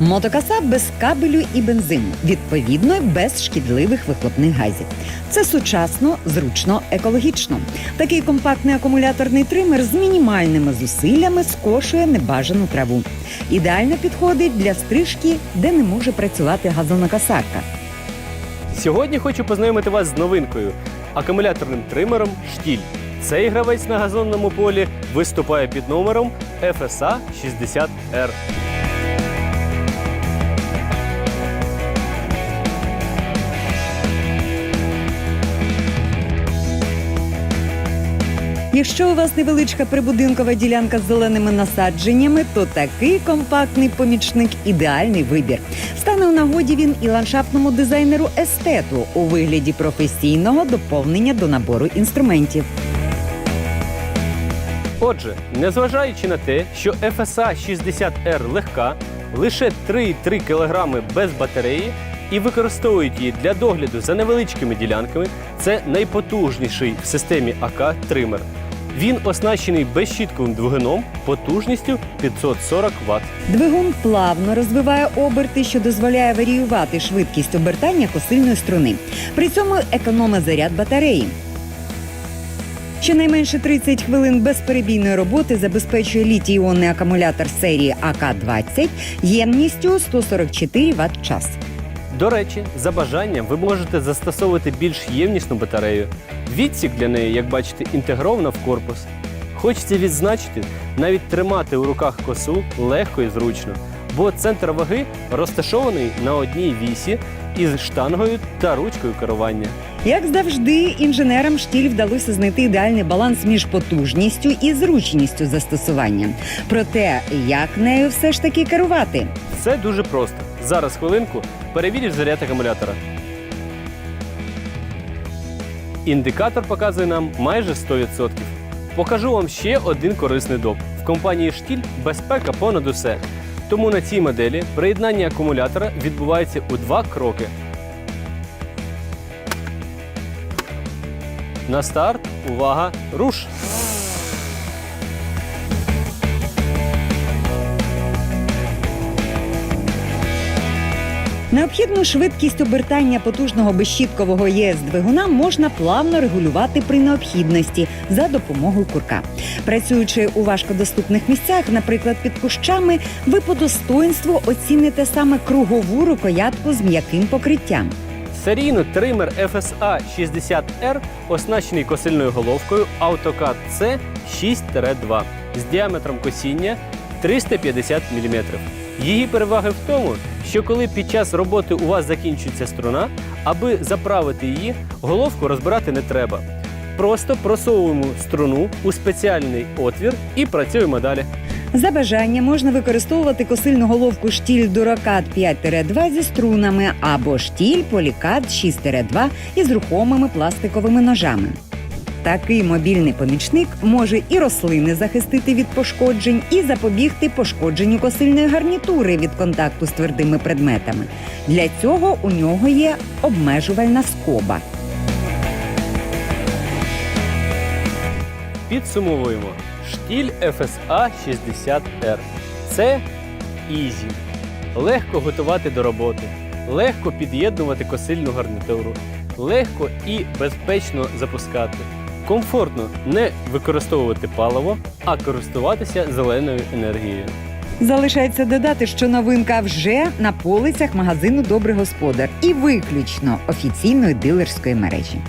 Мотокоса без кабелю і бензину, відповідно, без шкідливих вихлопних газів. Це сучасно, зручно, екологічно. Такий компактний акумуляторний тример з мінімальними зусиллями скошує небажану траву. Ідеально підходить для стрижки, де не може працювати газонокосарка. Сьогодні хочу познайомити вас з новинкою акумуляторним тримером Штіль. Цей гравець на газонному полі виступає під номером FSA 60R. Якщо у вас невеличка прибудинкова ділянка з зеленими насадженнями, то такий компактний помічник ідеальний вибір. Стане у нагоді він і ландшафтному дизайнеру естету у вигляді професійного доповнення до набору інструментів. Отже, незважаючи на те, що FSA 60R легка, лише 3,3 кг без батареї і використовують її для догляду за невеличкими ділянками, це найпотужніший в системі АК тример. Він оснащений безщітковим двигуном потужністю 540 Вт. Двигун плавно розвиває оберти, що дозволяє варіювати швидкість обертання косильної струни. При цьому економить заряд батареї. Щонайменше 30 хвилин безперебійної роботи забезпечує літій-іонний акумулятор серії АК-20 ємністю 144 Вт час. До речі, за бажанням ви можете застосовувати більш ємнісну батарею. Відсік для неї, як бачите, інтегровано в корпус. Хочеться відзначити, навіть тримати у руках косу легко і зручно, бо центр ваги розташований на одній вісі із штангою та ручкою керування. Як завжди, інженерам штіль вдалося знайти ідеальний баланс між потужністю і зручністю застосування. Проте, як нею все ж таки керувати? Все дуже просто. Зараз хвилинку перевіриш заряд акумулятора. Індикатор показує нам майже 100%. Покажу вам ще один корисний доп. В компанії Штіль безпека понад усе. Тому на цій моделі приєднання акумулятора відбувається у два кроки. На старт, увага, руш! Необхідну швидкість обертання потужного безщіткового ЄС двигуна можна плавно регулювати при необхідності за допомогою курка. Працюючи у важкодоступних місцях, наприклад, під кущами, ви по достоинству оціните саме кругову рукоятку з м'яким покриттям. Серійно тример FSA 60R оснащений косильною головкою AutoCAD C 6-2 з діаметром косіння 350 мм. Її переваги в тому, що коли під час роботи у вас закінчується струна, аби заправити її, головку розбирати не треба. Просто просовуємо струну у спеціальний отвір і працюємо далі. За бажанням можна використовувати косильну головку штіль Дуракат 5-2 зі струнами або штіль Полікат 6-2 із рухомими пластиковими ножами. Такий мобільний помічник може і рослини захистити від пошкоджень, і запобігти пошкодженню косильної гарнітури від контакту з твердими предметами. Для цього у нього є обмежувальна скоба. Підсумовуємо. Штіль FSA 60R. Це ізі. Легко готувати до роботи, легко під'єднувати косильну гарнітуру, легко і безпечно запускати. Комфортно не використовувати паливо, а користуватися зеленою енергією. Залишається додати, що новинка вже на полицях магазину Добрий господар і виключно офіційної дилерської мережі.